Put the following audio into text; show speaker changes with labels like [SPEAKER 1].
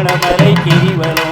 [SPEAKER 1] Tiruvannamalai Girivalam.